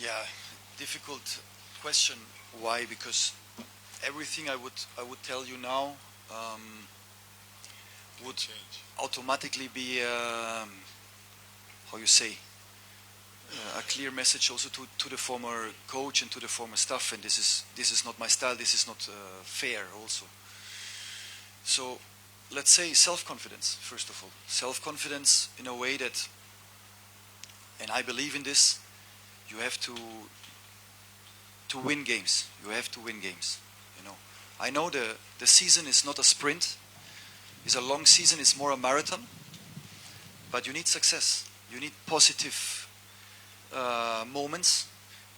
Yeah, difficult question. Why? Because everything I would I would tell you now um, would Change. automatically be um, how you say uh, a clear message also to, to the former coach and to the former staff and this is this is not my style this is not uh, fair also so let's say self-confidence first of all self-confidence in a way that and I believe in this you have to to win games you have to win games you know I know the the season is not a sprint it's a long season it's more a marathon but you need success you need positive uh, moments,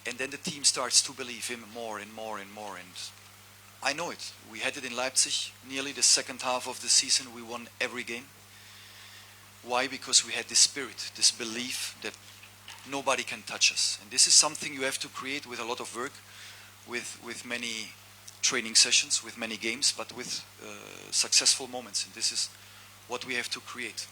and then the team starts to believe him more and more and more. And I know it. We had it in Leipzig. Nearly the second half of the season, we won every game. Why? Because we had this spirit, this belief that nobody can touch us. And this is something you have to create with a lot of work, with with many training sessions, with many games, but with uh, successful moments. And this is what we have to create.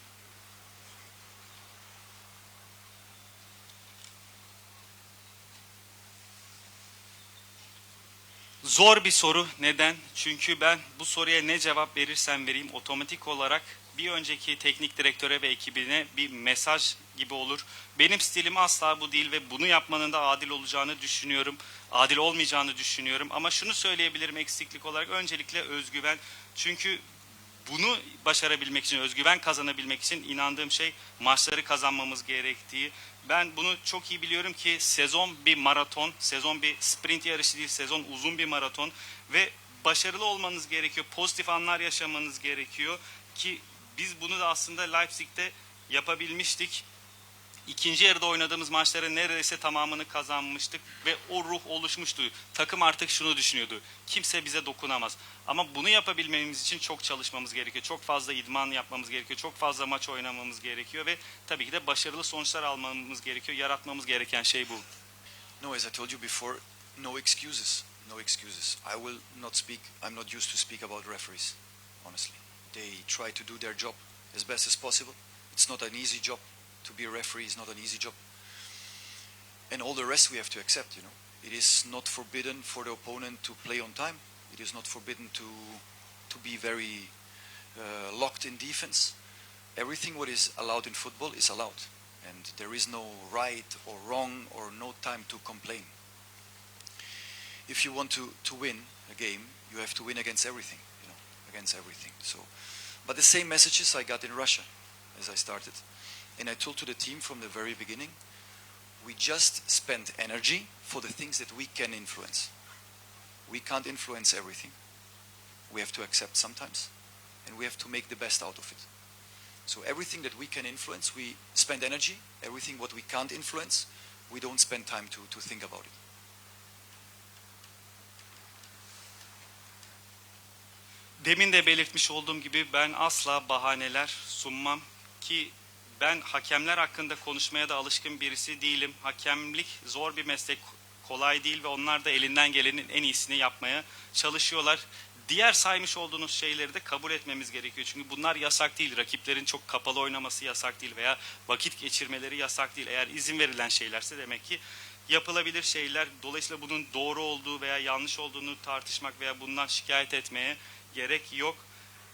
Zor bir soru. Neden? Çünkü ben bu soruya ne cevap verirsem vereyim otomatik olarak bir önceki teknik direktöre ve ekibine bir mesaj gibi olur. Benim stilim asla bu değil ve bunu yapmanın da adil olacağını düşünüyorum. Adil olmayacağını düşünüyorum. Ama şunu söyleyebilirim eksiklik olarak öncelikle özgüven. Çünkü bunu başarabilmek için, özgüven kazanabilmek için inandığım şey maçları kazanmamız gerektiği. Ben bunu çok iyi biliyorum ki sezon bir maraton, sezon bir sprint yarışı değil, sezon uzun bir maraton ve başarılı olmanız gerekiyor. Pozitif anlar yaşamanız gerekiyor ki biz bunu da aslında Leipzig'te yapabilmiştik. İkinci yarıda oynadığımız maçların neredeyse tamamını kazanmıştık ve o ruh oluşmuştu. Takım artık şunu düşünüyordu. Kimse bize dokunamaz. Ama bunu yapabilmemiz için çok çalışmamız gerekiyor. Çok fazla idman yapmamız gerekiyor. Çok fazla maç oynamamız gerekiyor ve tabii ki de başarılı sonuçlar almamız gerekiyor. Yaratmamız gereken şey bu. No, as I told you before, no excuses. No excuses. I will not speak, I'm not used to speak about referees, honestly. They try to do their job as best as possible. It's not an easy job. To be a referee It's not an easy job. And all the rest we have to accept, you know. It is not forbidden for the opponent to play on time. It is not forbidden to, to be very uh, locked in defense. Everything what is allowed in football is allowed. And there is no right or wrong or no time to complain. If you want to, to win a game, you have to win against everything, against everything. So, but the same messages I got in Russia as I started. And I told to the team from the very beginning, we just spend energy for the things that we can influence. We can't influence everything. We have to accept sometimes, and we have to make the best out of it. So everything that we can influence, we spend energy. Everything what we can't influence, we don't spend time to, to think about it. Demin de belirtmiş olduğum gibi ben asla bahaneler sunmam ki ben hakemler hakkında konuşmaya da alışkın birisi değilim. Hakemlik zor bir meslek, kolay değil ve onlar da elinden gelenin en iyisini yapmaya çalışıyorlar. Diğer saymış olduğunuz şeyleri de kabul etmemiz gerekiyor. Çünkü bunlar yasak değil. Rakiplerin çok kapalı oynaması yasak değil veya vakit geçirmeleri yasak değil. Eğer izin verilen şeylerse demek ki yapılabilir şeyler. Dolayısıyla bunun doğru olduğu veya yanlış olduğunu tartışmak veya bundan şikayet etmeye gerek yok.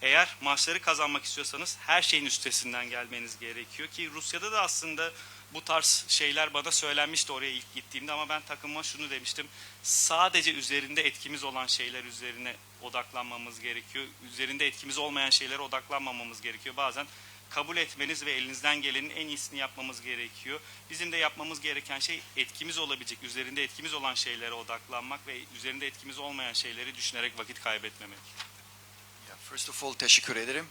Eğer maçları kazanmak istiyorsanız her şeyin üstesinden gelmeniz gerekiyor ki Rusya'da da aslında bu tarz şeyler bana söylenmişti oraya ilk gittiğimde ama ben takıma şunu demiştim. Sadece üzerinde etkimiz olan şeyler üzerine odaklanmamız gerekiyor. Üzerinde etkimiz olmayan şeylere odaklanmamamız gerekiyor. Bazen kabul etmeniz ve elinizden gelenin en iyisini yapmamız gerekiyor. Bizim de yapmamız gereken şey etkimiz olabilecek, üzerinde etkimiz olan şeylere odaklanmak ve üzerinde etkimiz olmayan şeyleri düşünerek vakit kaybetmemek. First of all, teşekkür ederim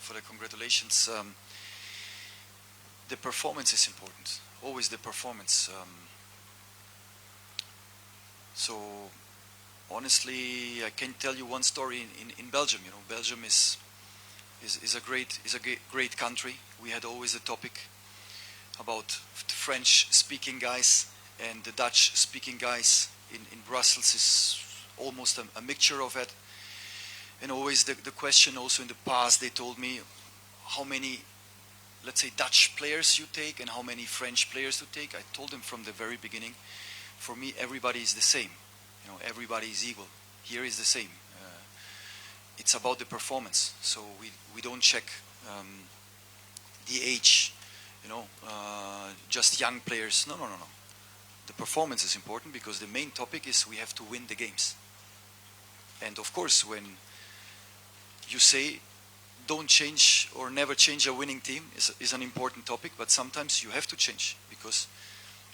for the congratulations. Um, the performance is important. Always the performance. Um, so, honestly, I can tell you one story in, in, in Belgium. You know, Belgium is, is, is a great is a great, country. We had always a topic about French-speaking guys and the Dutch-speaking guys in, in Brussels is almost a, a mixture of it and always the, the question also in the past they told me how many let's say, Dutch players you take and how many French players you take. I told them from the very beginning, for me, everybody is the same. You know, everybody is equal. Here is the same. Uh, it's about the performance. So we, we don't check um, the age, you know, uh, just young players. No, no, no, no. The performance is important because the main topic is we have to win the games. And of course, when you say don't change or never change a winning team is, is an important topic, but sometimes you have to change because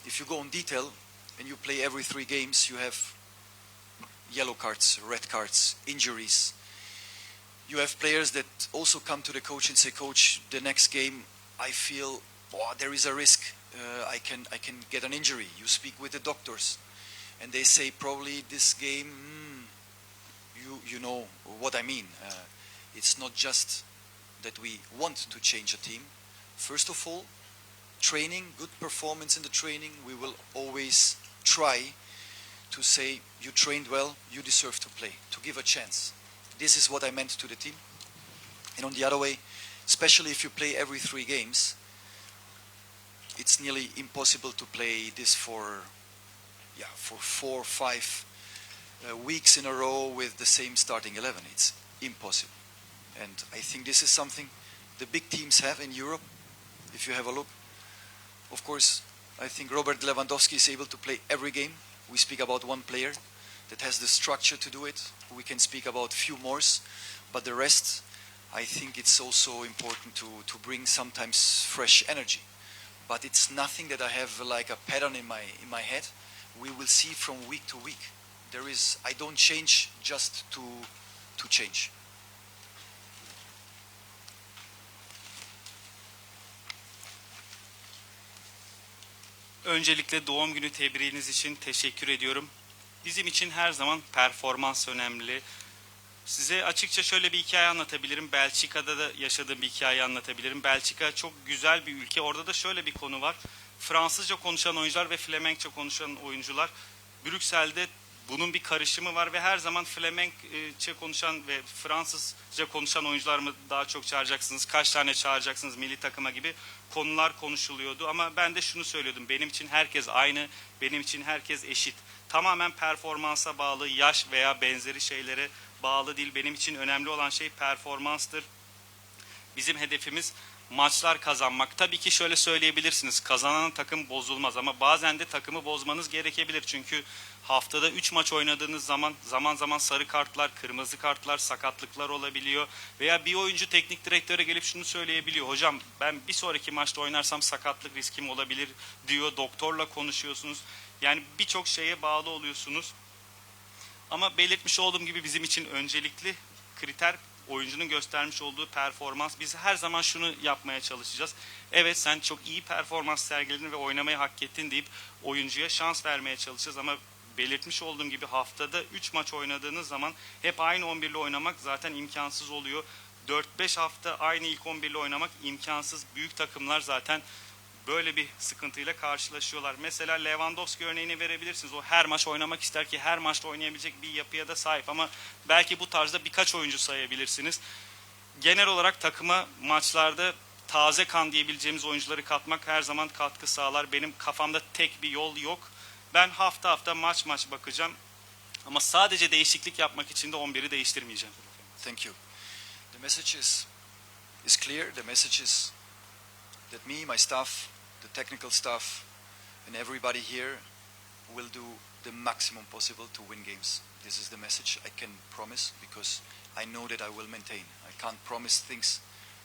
if you go in detail and you play every three games, you have yellow cards, red cards, injuries. You have players that also come to the coach and say, "Coach, the next game, I feel oh, there is a risk. Uh, I can I can get an injury." You speak with the doctors, and they say, "Probably this game." hmm, you you know what I mean. Uh, it's not just that we want to change a team. First of all, training, good performance in the training. We will always try to say you trained well, you deserve to play, to give a chance. This is what I meant to the team. And on the other way, especially if you play every three games, it's nearly impossible to play this for, yeah, for four, five uh, weeks in a row with the same starting 11. It's impossible. And I think this is something the big teams have in Europe. If you have a look, of course, I think Robert Lewandowski is able to play every game. We speak about one player that has the structure to do it. We can speak about few more, but the rest, I think it's also important to, to bring sometimes fresh energy. But it's nothing that I have like a pattern in my in my head. We will see from week to week. There is I don't change just to to change. Öncelikle doğum günü tebriğiniz için teşekkür ediyorum. Bizim için her zaman performans önemli. Size açıkça şöyle bir hikaye anlatabilirim. Belçika'da da yaşadığım bir hikaye anlatabilirim. Belçika çok güzel bir ülke. Orada da şöyle bir konu var. Fransızca konuşan oyuncular ve Flemenkçe konuşan oyuncular. Brüksel'de bunun bir karışımı var ve her zaman Flemenkçe konuşan ve Fransızca konuşan oyuncular mı daha çok çağıracaksınız? Kaç tane çağıracaksınız milli takıma gibi konular konuşuluyordu. Ama ben de şunu söylüyordum. Benim için herkes aynı, benim için herkes eşit. Tamamen performansa bağlı, yaş veya benzeri şeylere bağlı değil. Benim için önemli olan şey performanstır. Bizim hedefimiz maçlar kazanmak. Tabii ki şöyle söyleyebilirsiniz. Kazanan takım bozulmaz ama bazen de takımı bozmanız gerekebilir. Çünkü haftada 3 maç oynadığınız zaman zaman zaman sarı kartlar, kırmızı kartlar, sakatlıklar olabiliyor. Veya bir oyuncu teknik direktöre gelip şunu söyleyebiliyor. Hocam ben bir sonraki maçta oynarsam sakatlık riskim olabilir diyor. Doktorla konuşuyorsunuz. Yani birçok şeye bağlı oluyorsunuz. Ama belirtmiş olduğum gibi bizim için öncelikli kriter oyuncunun göstermiş olduğu performans. Biz her zaman şunu yapmaya çalışacağız. Evet sen çok iyi performans sergiledin ve oynamayı hak ettin deyip oyuncuya şans vermeye çalışacağız ama belirtmiş olduğum gibi haftada 3 maç oynadığınız zaman hep aynı 11 ile oynamak zaten imkansız oluyor. 4-5 hafta aynı ilk 11 ile oynamak imkansız. Büyük takımlar zaten böyle bir sıkıntıyla karşılaşıyorlar. Mesela Lewandowski örneğini verebilirsiniz. O her maç oynamak ister ki her maçta oynayabilecek bir yapıya da sahip ama belki bu tarzda birkaç oyuncu sayabilirsiniz. Genel olarak takıma maçlarda taze kan diyebileceğimiz oyuncuları katmak her zaman katkı sağlar. Benim kafamda tek bir yol yok. Ben hafta hafta maç maç bakacağım. Ama sadece değişiklik yapmak için de 11'i değiştirmeyeceğim. Thank you. The message is, is clear. The message is that me, my staff, the technical staff, and everybody here will do the maximum possible to win games. This is the message I can promise because I know that I will maintain. I can't promise things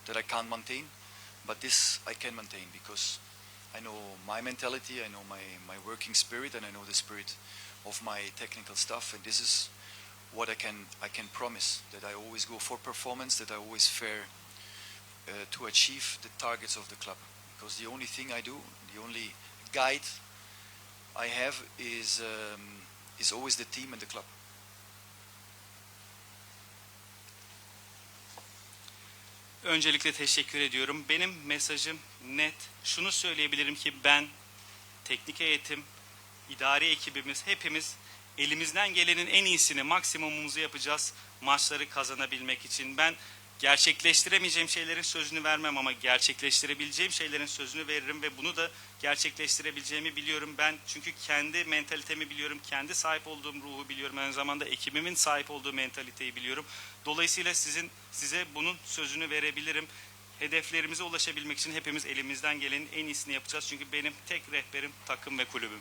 that I can't maintain, but this I can maintain because I know my mentality, I know my, my working spirit, and I know the spirit of my technical staff, and this is what I can I can promise that I always go for performance, that I always fair uh, to achieve the targets of the club. Because the only thing I do, the only guide I have is um, is always the team and the club. Öncelikle teşekkür ediyorum. Benim mesajım net. Şunu söyleyebilirim ki ben, teknik eğitim, idari ekibimiz, hepimiz elimizden gelenin en iyisini, maksimumumuzu yapacağız maçları kazanabilmek için. Ben gerçekleştiremeyeceğim şeylerin sözünü vermem ama gerçekleştirebileceğim şeylerin sözünü veririm ve bunu da gerçekleştirebileceğimi biliyorum. Ben çünkü kendi mentalitemi biliyorum, kendi sahip olduğum ruhu biliyorum. Aynı zamanda ekibimin sahip olduğu mentaliteyi biliyorum. Dolayısıyla sizin size bunun sözünü verebilirim. Hedeflerimize ulaşabilmek için hepimiz elimizden gelenin en iyisini yapacağız. Çünkü benim tek rehberim takım ve kulübüm.